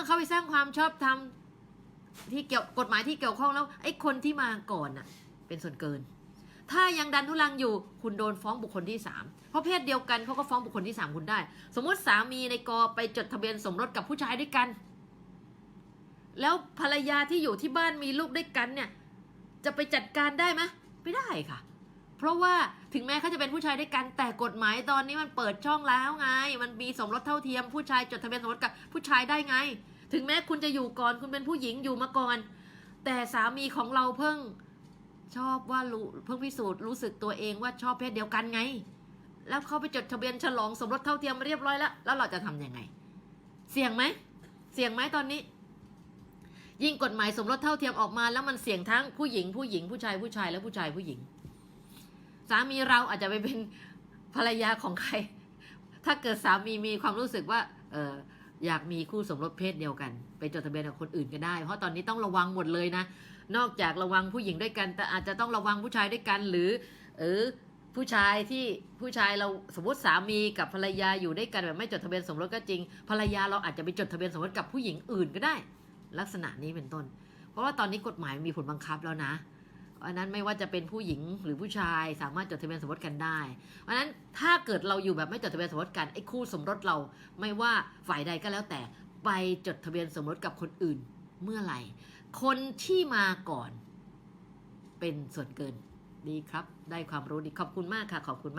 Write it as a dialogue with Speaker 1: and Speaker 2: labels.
Speaker 1: อเขาไปสร้างความชอบธรรมที่เกี่ยวกฎหมายที่เกี่ยวข้องแล้ว ไอ้คนที่มาก่อนน่ะ เป็นส่วนเกิน ถ้ายังดันทุลังอยู่คุณโดนฟ้องบุคคลที่สามเพราะเพศเดียวกันเขาก็ฟ้องบุคคลที่สามคุณได้ สมมติสามีในกอไปจดทะเบียนสมรสกับผู้ชายด้วยกัน แล้วภรรยาที่อยู่ที่บ้านมีลูกด้วยกันเนี่ย จะไปจัดการได้ไหมไม่ได้ค่ะ เพราะว่า ถึงแม้เขาจะเป็นผู้ชายด้วยกันแต่กฎหมายตอนนี้มันเปิดช่องแล้วไง มันมีสมรสเท่าเทียมผู้ชายจดทะเบียนสมรสกับผู้ชายได้ไง ถึงแม้คุณจะอยู่ก่อนคุณเป็นผู้หญิงอยู่มาก่อน แต่สามีของเราเพิ่งชอบว่ารู้เพิ่งพิสูจน์รู้สึกตัวเองว่าชอบเพศเดียวกันไง แล้วเขาไปจดทะเบียนฉลองสมรสเท่าเทียมมาเรียบร้อยแล้วแล้วเราจะทำยังไง เสี่ยงไหมเสี่ยงไหมตอนนี้ ยิ่งกฎหมายสมรสเท่าเทียมออกมาแล้วมันเสี่ยงทั้งผู้หญิงผู้หญิงผู้ชายผู้ชายและผู้ชายผู้หญิง สามีเราอาจจะไปเป็นภรรยาของใคร ถ้าเกิดสามีมีความรู้สึกว่าเอออยากมีคู่สมรสเพศเดียวกัน ไปจดทะเบียนกับคนอื่นก็ได้ เพราะตอนนี้ต้องระวังหมดเลยนะ นอกจากระวังผู้หญิงด้วยกัน แต่อาจจะต้องระวังผู้ชายด้วยกันหรือเออผู้ชายที่ผู้ชายเราสมมติสามีกับภรรยาอยู่ด้วยกันแบบไม่จดทะเบียนสมรสก็จริง ภรรยาเราอาจจะไปจดทะเบียนสมรสกับผู้หญิงอื่นก็ได้ ลักษณะนี้เป็นต้น เพราะว่าตอนนี้กฎหมายมีผลบังคับแล้วนะ อันนั้นไม่ว่าจะเป็นผู้หญิงหรือผู้ชายสามารถจดทะเบียนสมรสกันได้เพราะนั้นถ้าเกิดเราอยู่แบบไม่จดทะเบียนสมรสกันไอ้คู่สมรสเราไม่ว่าฝ่ายใดก็แล้วแต่ ไปจดทะเบียนสมรสกับคนอื่นเมื่อไหร่ คนที่มาก่อนเป็นส่วนเกินดีครับ ได้ความรู้ดีขอบคุณมากค่ะขอบคุณมาก